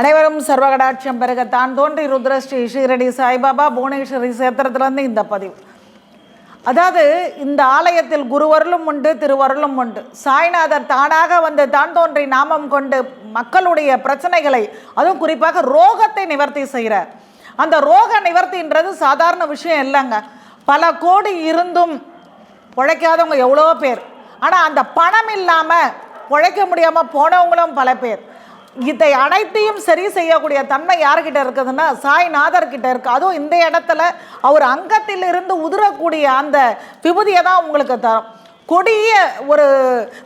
அனைவரும் சர்வகடாட்சியம் பெருக தான் தோன்றி ருத்ரஸ்ரீ ஷீரடி சாய்பாபா புவனேஸ்வரி சேத்திரத்திலிருந்து இந்த பதிவு. அதாவது இந்த ஆலயத்தில் குருவருளும் உண்டு திருவருளும் உண்டு. சாய்நாதர் தானாக வந்து தான் தோன்றி நாமம் கொண்டு மக்களுடைய பிரச்சனைகளை அதுவும் குறிப்பாக ரோகத்தை நிவர்த்தி செய்கிறார். அந்த ரோக நிவர்த்தின்றது சாதாரண விஷயம் இல்லைங்க. பல கோடி இருந்தும் உழைக்காதவங்க எவ்வளோ பேர். ஆனால் அந்த பணம் இல்லாமல் பிழைக்க முடியாமல் போனவங்களும் பல பேர். இதை அனைத்தையும் சரி செய்யக்கூடிய தன்மை யார்கிட்ட இருக்குதுன்னா சாய்நாதர் கிட்ட இருக்கு. அதுவும் இந்த இடத்துல அவர் அங்கத்தில் இருந்து உதிரக்கூடிய அந்த விபூதியை தான் உங்களுக்கு தரும். கொடிய ஒரு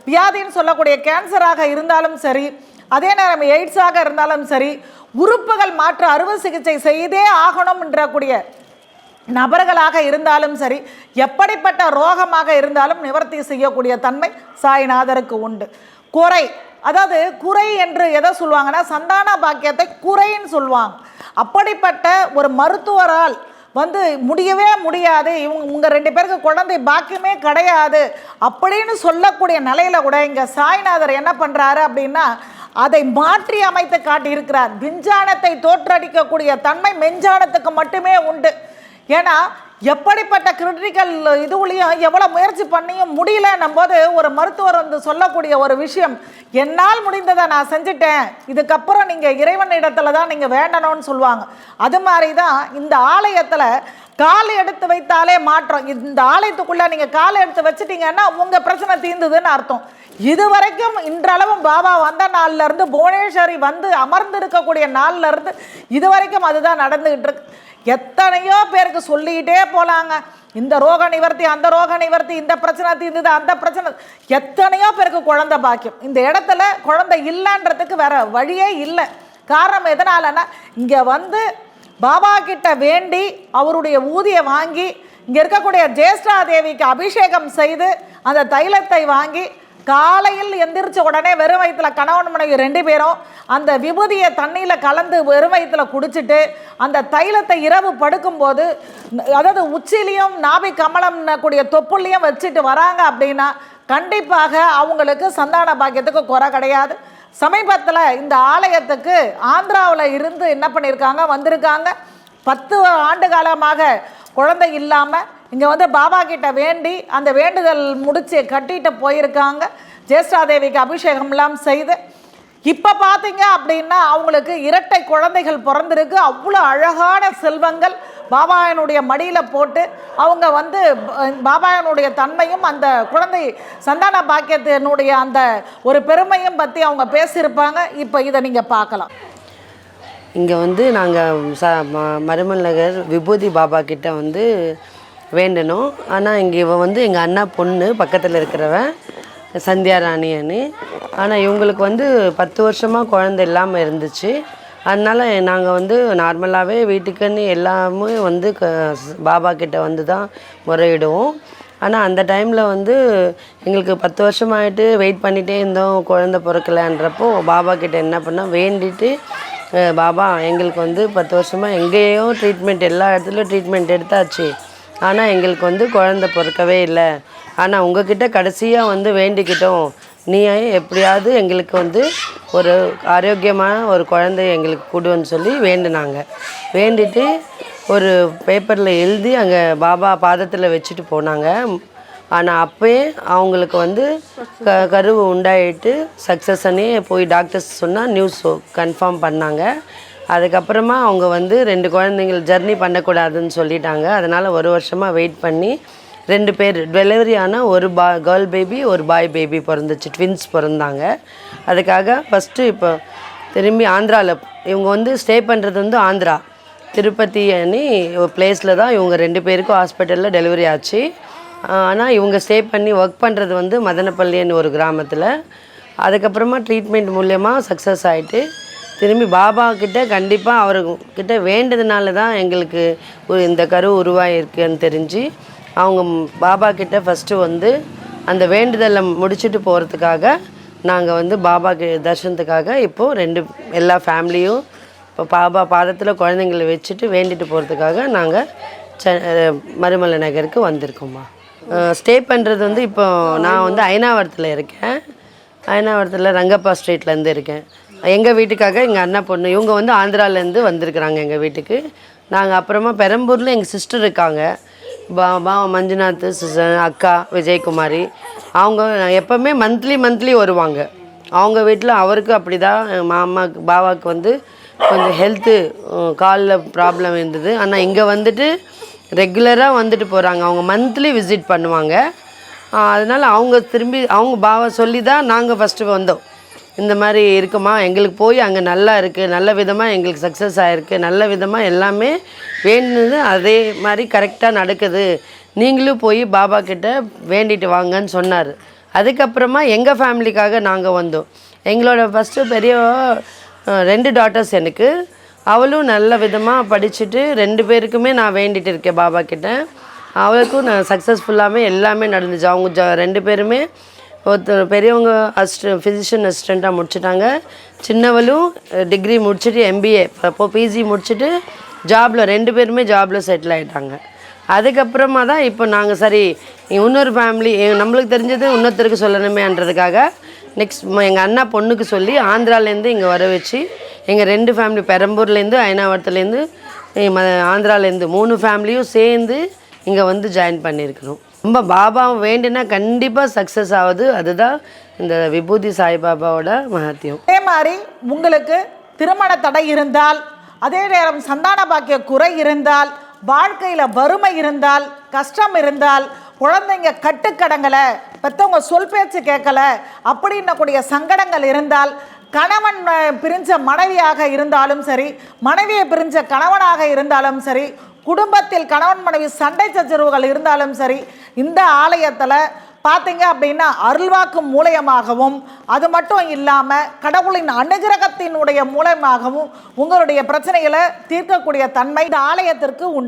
வியாதின்னு சொல்லக்கூடிய கேன்சராக இருந்தாலும் சரி அதே நேரம் எய்ட்ஸாக இருந்தாலும் சரி உறுப்புகள் மாற்று அறுவை சிகிச்சை செய்தே ஆகணும்ன்றக்கூடிய நபர்களாக இருந்தாலும் சரி எப்படிப்பட்ட ரோகமாக இருந்தாலும் நிவர்த்தி செய்யக்கூடிய தன்மை சாய்நாதருக்கு உண்டு. குறை அதாவது குறை என்று எதை சொல்லுவாங்கன்னா சந்தான பாக்கியத்தை குறைன்னு சொல்லுவாங்க. அப்படிப்பட்ட ஒரு மருத்துவரால் வந்து முடியவே முடியாது. இவங்க உங்கள் ரெண்டு பேருக்கு குழந்தை பாக்கியமே கிடையாது அப்படின்னு சொல்லக்கூடிய நிலையில் கூட இங்கே சாய்நாதர் என்ன பண்ணுறாரு அப்படின்னா அதை மாற்றி அமைத்து காட்டியிருக்கிறார். விஞ்ஞானத்தை தோற்றடிக்கக்கூடிய தன்மை மெஞ்சானத்துக்கு மட்டுமே உண்டு. ஏன்னா எப்படிப்பட்ட கிரிட்டிக்கல் இதுவுலையும் எவ்வளோ முயற்சி பண்ணியும் முடியலன்னும் போது ஒரு மருத்துவர் வந்து சொல்லக்கூடிய ஒரு விஷயம் என்னால் முடிந்ததை நான் செஞ்சுட்டேன் இதுக்கப்புறம் நீங்கள் இறைவன் இடத்துல தான் நீங்கள் வேண்டணும்னு சொல்லுவாங்க. அது மாதிரி தான் இந்த ஆலயத்தில் கால் எடுத்து வைத்தாலே மாற்றம். இந்த ஆலயத்துக்குள்ளே நீங்கள் கால் எடுத்து வச்சிட்டீங்கன்னா உங்கள் பிரச்சனை தீர்ந்ததுன்னு அர்த்தம். இதுவரைக்கும் இன்றளவும் பாபா வந்த நாள்லேருந்து புவனேஸ்வரி வந்து அமர்ந்து இருக்கக்கூடிய நாள்லேருந்து இது இதுவரைக்கும் அதுதான் நடந்துகிட்டு இருக்கு. எத்தனையோ பேருக்கு சொல்லிக்கிட்டே போலாங்க. இந்த ரோக நிவர்த்தி அந்த ரோக நிவர்த்தி இந்த பிரச்சனை தீர்ந்தது அந்த பிரச்சனை. எத்தனையோ பேருக்கு குழந்தை பாக்கியம். இந்த இடத்துல குழந்தை இல்லைன்றதுக்கு வேற வழியே இல்லை. காரணம் எதனாலன்னா இங்கே வந்து பாபா கிட்ட வேண்டி அவருடைய ஊதியை வாங்கி இங்கே இருக்கக்கூடிய ஜேஷ்டா தேவிக்கு அபிஷேகம் செய்து அந்த தைலத்தை வாங்கி காலையில் எந்திரிச்ச உடனே வெறும் வயிற்றுல கணவன் மனைவி ரெண்டு பேரும் அந்த விபூதியை தண்ணியில் கலந்து வெறும் வயிற்றுல குடிச்சிட்டு அந்த தைலத்தை இரவு படுக்கும்போது அதாவது உச்சிலையும் நாபி கமலம் கூடிய தொப்புலையும் வச்சுட்டு வராங்க அப்படின்னா கண்டிப்பாக அவங்களுக்கு சந்தான பாக்கியத்துக்கு குறை கிடையாது. சமீபத்தில் இந்த ஆலயத்துக்கு ஆந்திராவில் இருந்து என்ன பண்ணியிருக்காங்க வந்திருக்காங்க. பத்து ஆண்டு காலமாக குழந்தை இல்லாமல் இங்கே வந்து பாபா கிட்ட வேண்டி அந்த வேண்டுதல் முடிச்சு கட்டிட்டு போயிருக்காங்க. ஜேஷ்டாதேவிக்கு அபிஷேகம்லாம் செய்து. இப்போ பார்த்தீங்க அப்படின்னா அவங்களுக்கு இரட்டை குழந்தைகள் பிறந்திருக்கு. அவ்வளோ அழகான செல்வங்கள் பாபாயனுடைய மடியில் போட்டு அவங்க வந்து பாபாயனுடைய தன்மையும் அந்த குழந்தை சந்தான பாக்கியத்தினுடைய அந்த ஒரு பெருமையும் பற்றி அவங்க பேசியிருப்பாங்க. இப்போ இதை நீங்கள் பார்க்கலாம். இங்கே வந்து நாங்கள் ச ம மருமல் நகர் விபூதி பாபா கிட்ட வந்து வேண்டணும். ஆனால் இங்கே இவன் வந்து எங்கள் அண்ணா பொண்ணு பக்கத்தில் இருக்கிறவன் சந்தியா ராணியனு ஆனால் இவங்களுக்கு வந்து பத்து வருஷமாக குழந்தை இல்லாமல் இருந்துச்சு. அதனால் நாங்கள் வந்து நார்மலாகவே வீட்டுக்குன்னு எல்லாமே வந்து க பாபா கிட்டே வந்து தான் முறையிடுவோம். ஆனால் அந்த டைமில் வந்து எங்களுக்கு பத்து வருஷமாயிட்டு வெயிட் பண்ணிகிட்டே இருந்தோம் குழந்தை பிறக்கலன்றப்போ பாபா கிட்டே என்ன பண்ணோம் வேண்டிட்டு பாபா எங்களுக்கு வந்து பத்து வருஷமாக எங்கேயோ ட்ரீட்மெண்ட் எல்லா இடத்துலையும் ட்ரீட்மெண்ட் எடுத்தாச்சு. ஆனால் எங்களுக்கு வந்து குழந்தை பிறக்கவே இல்லை. ஆனால் உங்ககிட்ட கடைசியாக வந்து வேண்டிக்கிட்டோம். நீ எப்படியாவது எங்களுக்கு வந்து ஒரு ஆரோக்கியமான ஒரு குழந்தை எங்களுக்கு கொடுன்னு சொல்லி வேண்டினாங்க. வேண்டிட்டு ஒரு பேப்பரில் எழுதி அங்கே பாபா பாதத்தில் வச்சுட்டு போனாங்க. ஆனால் அப்போயே அவங்களுக்கு வந்து க கருவு உண்டாயிட்டு சக்ஸஸ்னே போய் டாக்டர்ஸ் சொன்னால் நியூஸ் கன்ஃபார்ம் பண்ணாங்க. அதுக்கப்புறமா அவங்க வந்து ரெண்டு குழந்தைங்கள் ஜர்னி பண்ணக்கூடாதுன்னு சொல்லிட்டாங்க. அதனால் ஒரு வருஷமாக வெயிட் பண்ணி ரெண்டு பேர் டெலிவரி ஆனால் ஒரு பா கேர்ள் பேபி ஒரு பாய் பேபி பிறந்துச்சு ட்வின்ஸ் பிறந்தாங்க. அதுக்காக ஃபஸ்ட்டு இப்போ திரும்பி ஆந்திராவில் இவங்க வந்து ஸ்டே பண்ணுறது வந்து ஆந்திரா. திருப்பதி அணி ஒரு பிளேஸில் தான் இவங்க ரெண்டு பேருக்கும் ஹாஸ்பிட்டலில் டெலிவரி ஆச்சு. ஆனால் இவங்க ஸ்டே பண்ணி ஒர்க் பண்ணுறது வந்து மதனப்பள்ளின்னு ஒரு கிராமத்தில். அதுக்கப்புறமா ட்ரீட்மெண்ட் மூலயமா சக்ஸஸ் ஆகிட்டு திரும்பி பாபா கிட்ட கண்டிப்பாக அவர்கிட்ட வேண்டதுனால தான் எங்களுக்கு ஒரு இந்த கரு உருவாயிருக்குன்னு தெரிஞ்சு அவங்க பாபா கிட்ட ஃபஸ்ட்டு வந்து அந்த வேண்டுதலை முடிச்சுட்டு போகிறதுக்காக நாங்கள் வந்து பாபா தர்ஷனத்துக்காக இப்போது ரெண்டு எல்லா ஃபேமிலியும் இப்போ பாபா பாதத்தில் குழந்தைங்களை வச்சுட்டு வேண்டிட்டு போகிறதுக்காக நாங்கள் செ மருமலை நகருக்கு வந்திருக்கோம்மா. ஸ்டே பண்ணுறது வந்து இப்போ நான் வந்து ஐநாவரத்தில் இருக்கேன். ஐநாவரத்தில் ரங்கப்பா ஸ்ட்ரீட்லேருந்து இருக்கேன். எங்கள் வீட்டுக்காக எங்கள் அண்ணா பொண்ணு இவங்க வந்து ஆந்திராலேருந்து வந்திருக்கிறாங்க எங்கள் வீட்டுக்கு. நாங்கள் அப்புறமா பெரம்பூரில் எங்கள் சிஸ்டர் இருக்காங்க. பா மஞ்சுநாத் சிஸ்டர் அக்கா விஜயகுமாரி. அவங்க எப்போவுமே மந்த்லி மந்த்லி வருவாங்க. அவங்க வீட்டில் அவருக்கு அப்படி தான் மாமாக்கு பாபாவுக்கு வந்து கொஞ்சம் ஹெல்த்து காலில் ப்ராப்ளம் இருந்தது. ஆனால் இங்கே வந்துட்டு ரெகுலராக வந்துட்டு போகிறாங்க அவங்க மந்த்லி விசிட் பண்ணுவாங்க. அதனால் அவங்க திரும்பி அவங்க பாவா சொல்லி தான் நாங்கள் ஃபஸ்ட்டு வந்தோம். இந்த மாதிரி இருக்குமா? எங்களுக்கு போய் அங்கே நல்லா இருக்குது நல்ல விதமாக எங்களுக்கு சக்ஸஸ் ஆகிருக்கு நல்ல விதமாக எல்லாமே வேணுது அதே மாதிரி கரெக்டாக நடக்குது. நீங்களும் போய் பாபா கிட்ட வேண்டிட்டு வாங்கன்னு சொன்னார். அதுக்கப்புறமா எங்கள் ஃபேமிலிக்காக நாங்கள் வந்தோம். எங்களோட ஃபஸ்ட்டு பெரிய ரெண்டு டாட்டர்ஸ் எனக்கு. அவளும் நல்ல விதமாக படிச்சுட்டு ரெண்டு பேருக்குமே நான் வேண்டிட்டு இருக்கேன் பாபா கிட்ட. அவளுக்கும் நான் சக்ஸஸ்ஃபுல்லாமே எல்லாமே நடந்துச்சு. அவங்க ஜ ரெண்டு பேருமே ஒருத்தர் பெரியவங்க அசிஸ்டன்ட் ஃபிசிஷியன் அசிஸ்டண்ட்டாக முடிச்சிட்டாங்க. சின்னவளும் டிகிரி முடிச்சுட்டு எம்பிஏ இப்போ பிஜி முடிச்சுட்டு ஜாபில் ரெண்டு பேருமே ஜாபில் செட்டில் ஆகிட்டாங்க அதுக்கப்புறமா தான் இப்போ நாங்கள் சரி இன்னொரு ஃபேமிலி நம்மளுக்கு தெரிஞ்சது இன்னொருத்தருக்கு சொல்லணுமேன்றதுக்காக நெக்ஸ்ட் எங்கள் அண்ணா பொண்ணுக்கு சொல்லி ஆந்திராலேருந்து இங்கே வர வச்சு எங்கள் ரெண்டு ஃபேமிலி பெரம்பூர்லேருந்து அயனாவரத்துலேருந்து ஆந்திராலேருந்து மூணு ஃபேமிலியும் சேர்ந்து இங்கே வந்து ஜாயின் பண்ணியிருக்கிறோம் ரொம்ப பாபா வேண்டுனா கண்டிப்பாக சக்ஸஸ் ஆகுது அதுதான் இந்த விபூதி சாய்பாபாவோட மகத்தியம். அதே மாதிரி உங்களுக்கு திருமண தடை இருந்தால் அதே நேரம் சந்தான பாக்கிய குறை இருந்தால் வாழ்க்கையில் வறுமை இருந்தால் கஷ்டம் இருந்தால் குழந்தைங்க கட்டுக்கடங்களை பெற்றவங்க சொல் பேச்சு கேட்கல அப்படின்னக்கூடிய சங்கடங்கள் இருந்தால் கணவன் பிரிஞ்ச மனைவியாக இருந்தாலும் சரி மனைவியை பிரிஞ்ச கணவனாக இருந்தாலும் சரி குடும்பத்தில் கணவன் மனைவி சண்டை சச்சரவுகள் இருந்தாலும் சரி இந்த ஆலயத்தில் பார்த்தீங்க அப்படின்னா அருள்வாக்கு மூலயமாகவும் அது மட்டும் இல்லாமல் கடவுளின் அனுகிரகத்தினுடைய மூலயமாகவும் உங்களுடைய பிரச்சனைகளை தீர்க்கக்கூடிய தன்மை இந்த ஆலயத்திற்கு உண்டு.